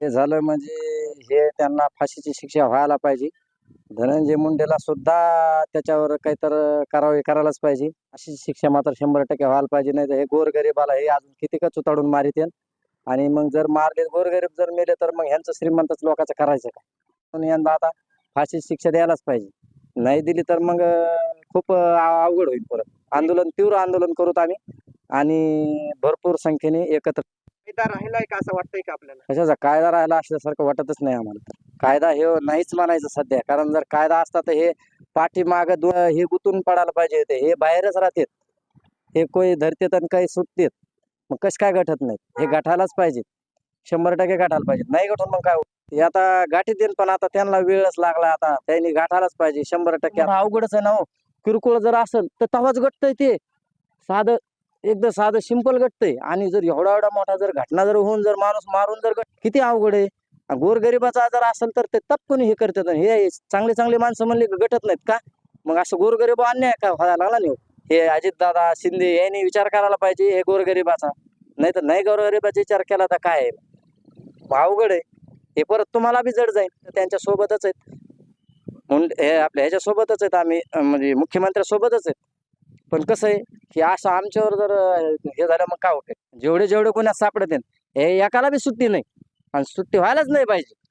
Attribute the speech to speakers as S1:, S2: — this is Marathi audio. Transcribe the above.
S1: हे झालं म्हणजे हे त्यांना फाशीची शिक्षा व्हायला पाहिजे. धनंजय मुंडेला सुद्धा त्याच्यावर काहीतरी कारवाई करायलाच पाहिजे. अशी शिक्षा मात्र शंभर टक्के व्हायला पाहिजे. नाही तर हे गोरगरीबाला हे अजून किती उताडून चुताडून मारित आणि मग जर मारले गोरगरीब जर मेले तर मग ह्यांचं श्रीमंतच लोकांचं करायचं काय पण यांना आता फाशी शिक्षा द्यायलाच पाहिजे. नाही दिली तर मग खूप अवघड होईल परत. आंदोलन तीव्र आंदोलन करूत आम्ही. आणि भरपूर संख्येने एकत्र
S2: कायदा राहिलाय का असं वाटतंय का आपल्याला?
S1: कशाचा कायदा राहिला असल्यासारखं वाटतच नाही आम्हाला. तर. कायदा हे नाहीच म्हणायचं सध्या. कारण जर कायदा असता तर हे पाठीमाग हे गुतून पडायला पाहिजे होते. हे बाहेरच राहतात. हे कोई धरतेत आणि काही सुटतेत. मग कस काय गठत नाहीत हे गाठायलाच पाहिजे. शंभर टक्के गाठायला पाहिजे. नाही गठून मग काय होईल? हे आता गाठी देईन पण आता त्यांना वेळच लागला आता. त्यांनी गाठायलाच पाहिजे. शंभर टक्के आता. अवघडच आहे ना हो. किरकोळ जर असेल तर तवाच गटतंय ते. साधं एकदा साधं सिंपल गटतंय आणि जर एवढा एवढा मोठा जर घटना जर होऊन जर माणूस मारून जर किती अवघड आहे. गोरगरिबाचा आजार असेल तर ते तपकून हे करतात. हे चांगले चांगले माणसं म्हणले की गटत नाहीत का? मग असं गोरगरीब अन्याय का व्हायला लागला नाही हे? हे अजितदादा शिंदे यांनी विचार करायला पाहिजे हे गोरगरिबाचा. नाही तर नाही गोरगरिबाचा विचार केला तर काय? अवघड आहे. हे परत तुम्हाला बी जड जाईल. तर त्यांच्या सोबतच आहेत. म्हणून हे आपल्या ह्याच्यासोबतच आहेत आम्ही. म्हणजे मुख्यमंत्र्या सोबतच आहेत. पण कसं आहे की असं आमच्यावर जर हे झालं मग काय होते जेवढे जेवढे कोणा सापडत हे एकाला बी सुट्टी नाही. आणि सुट्टी व्हायलाच नाही पाहिजे.